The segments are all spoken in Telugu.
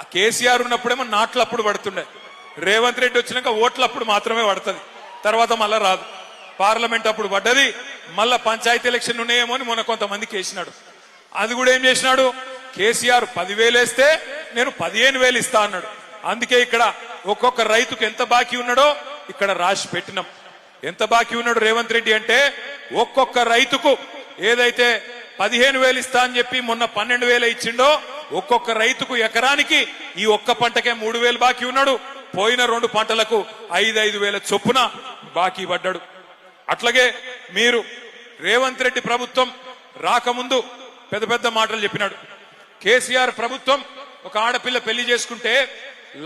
ఆ కేసీఆర్ ఉన్నప్పుడేమో నాట్లు అప్పుడు పడుతుండే. రేవంత్ రెడ్డి వచ్చినాక ఓట్లు అప్పుడు మాత్రమే పడుతుంది. తర్వాత మళ్ళా రాదు. పార్లమెంట్ అప్పుడు పడ్డది. మళ్ళా పంచాయతీ ఎలక్షన్ ఉన్నాయేమో అని మొన్న కొంతమందికి వేసినాడు అది కూడా ఏం చేసినాడు? కేసీఆర్ పదివేలు వేస్తే నేను పదిహేను వేలు ఇస్తా అన్నాడు. అందుకే ఇక్కడ ఒక్కొక్క రైతుకు ఎంత బాకీ ఉన్నాడో ఇక్కడ రాసి పెట్టినాం. ఎంత బాకీ ఉన్నాడు రేవంత్ రెడ్డి అంటే ఒక్కొక్క రైతుకు ఏదైతే పదిహేను వేలు ఇస్తా అని చెప్పి మొన్న పన్నెండు వేలు ఇచ్చిండో ఒక్కొక్క రైతుకు ఎకరానికి ఈ ఒక్క పంటకే మూడు వేలు బాకీ ఉన్నాడు. పోయిన రెండు పంటలకు ఐదు ఐదు వేల చొప్పున బాకీ పడ్డాడు. అట్లాగే మీరు రేవంత్ రెడ్డి ప్రభుత్వం రాకముందు పెద్ద పెద్ద మాటలు చెప్పినాడు. కేసీఆర్ ప్రభుత్వం ఒక ఆడపిల్ల పెళ్ళి చేసుకుంటే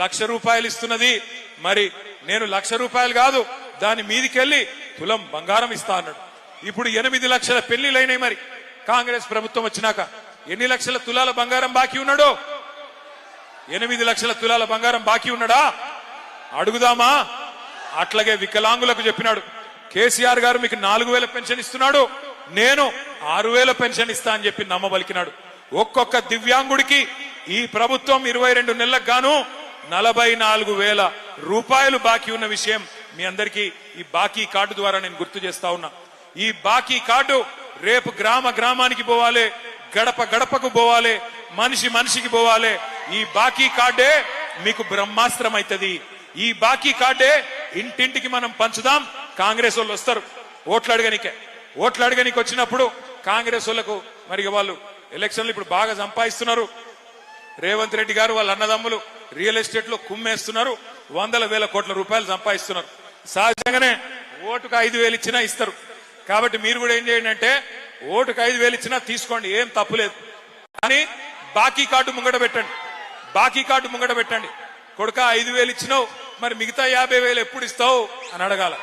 లక్ష రూపాయలు ఇస్తున్నది. మరి నేను లక్ష రూపాయలు కాదు దాని మీదికెళ్ళి తులం బంగారం ఇస్తా అన్నాడు. ఇప్పుడు ఎనిమిది లక్షల పెళ్ళిలైనాయి మరి. కాంగ్రెస్ ప్రభుత్వం వచ్చినాక ఎన్ని లక్షల తులాల బంగారం బాకీ ఉన్నాడో? ఎనిమిది లక్షల తులాల బంగారం బాకీ ఉన్నాడా? అడుగుదామా? అట్లాగే వికలాంగులకు చెప్పినాడు. కేసీఆర్ గారు మీకు నాలుగు వేల పెన్షన్ ఇస్తున్నాడు. నేను ఆరు వేల పెన్షన్ ఇస్తా అని చెప్పి నమ్మబలికినాడు. ఒక్కొక్క దివ్యాంగుడికి ఈ ప్రభుత్వం ఇరవై రెండు నెలలకు గాను నలభై నాలుగు వేల రూపాయలు బాకీ ఉన్న విషయం మీ అందరికీ ఈ బాకీ కార్డు ద్వారా నేను గుర్తు చేస్తా ఉన్నా. ఈ బాకీ కార్డు రేపు గ్రామ గ్రామానికి పోవాలి గడప గడపకు పోవాలి మనిషి మనిషికి పోవాలి. ఈ బాకీ కార్డే మీకు బ్రహ్మాస్త్రం అవుతుంది ఈ బాకీ కార్డే ఇంటింటికి మనం పంచుదాం కాంగ్రెస్ వాళ్ళు వస్తారు. ఓట్లు అడగనికే. ఓట్లు అడగనికి వచ్చినప్పుడు కాంగ్రెస్ వాళ్ళకు మరి వాళ్ళు ఎలక్షన్లు ఇప్పుడు బాగా సంపాదిస్తున్నారు. రేవంత్ రెడ్డి గారు వాళ్ళ అన్నదమ్ములు రియల్ ఎస్టేట్లో కుమ్మేస్తున్నారు. వందల వేల కోట్ల రూపాయలు సంపాదిస్తున్నారు. సహజంగానే ఓటుకు ఐదు వేలు ఇచ్చినా ఇస్తారు. కాబట్టి మీరు కూడా ఏం చేయండి అంటే ఓటుకు ఐదు వేలు ఇచ్చినా తీసుకోండి ఏం తప్పులేదు కానీ బాకీ కార్డు ముంగట పెట్టండి. బాకీ కార్డు ముంగట పెట్టండి. కొడుక ఐదు వేలు ఇచ్చినావు మరి మిగతా యాభై వేలు ఎప్పుడు ఇస్తావు అని అడగాల.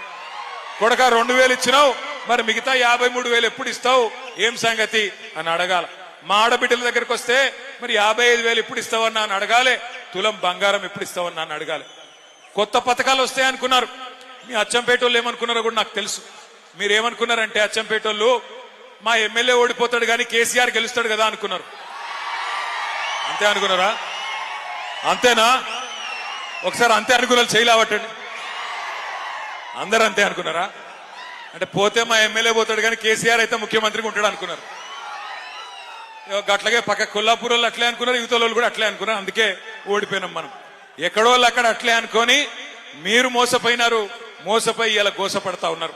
కొడక రెండు వేలు ఇచ్చినావు మరి మిగతా యాభై మూడు వేలు ఎప్పుడు ఇస్తావు ఏం సంగతి అని అడగాల. మా ఆడబిడ్డల దగ్గరకు వస్తే మరి యాభై ఐదు వేలు ఎప్పుడు ఇస్తావన్నా అని అడగాలి తులం బంగారం ఎప్పుడు ఇస్తావన్నా అని అడగాలి. కొత్త పథకాలు వస్తాయనుకున్నారు. మీ అచ్చంపేట వాళ్ళు ఏమనుకున్నారో కూడా నాకు తెలుసు. మీరు ఏమనుకున్నారంటే అచ్చంపేట వాళ్ళు మా ఎమ్మెల్యే ఓడిపోతాడు కానీ కేసీఆర్ గెలుస్తాడు కదా అనుకున్నారు. అంతే అనుకున్నారా? అంతేనా? ఒకసారి అంతే అనుకున్నారు చేయలేవటండి అందరూ అంతే అనుకున్నారా? అంటే పోతే మా ఎమ్మెల్యే పోతాడు కానీ కేసీఆర్ అయితే ముఖ్యమంత్రిగా ఉంటాడు అనుకున్నారు. అట్లాగే పక్క కొల్లాపూర్ వాళ్ళు అట్లే అనుకున్నారు యువత వాళ్ళు కూడా అట్లే అనుకున్నారు అందుకే ఓడిపోయినాం మనం. ఎక్కడో వాళ్ళు అక్కడ అట్లే అనుకొని మీరు మోసపోయినారు మోసపోయి ఇలా గోసపడతా ఉన్నారు.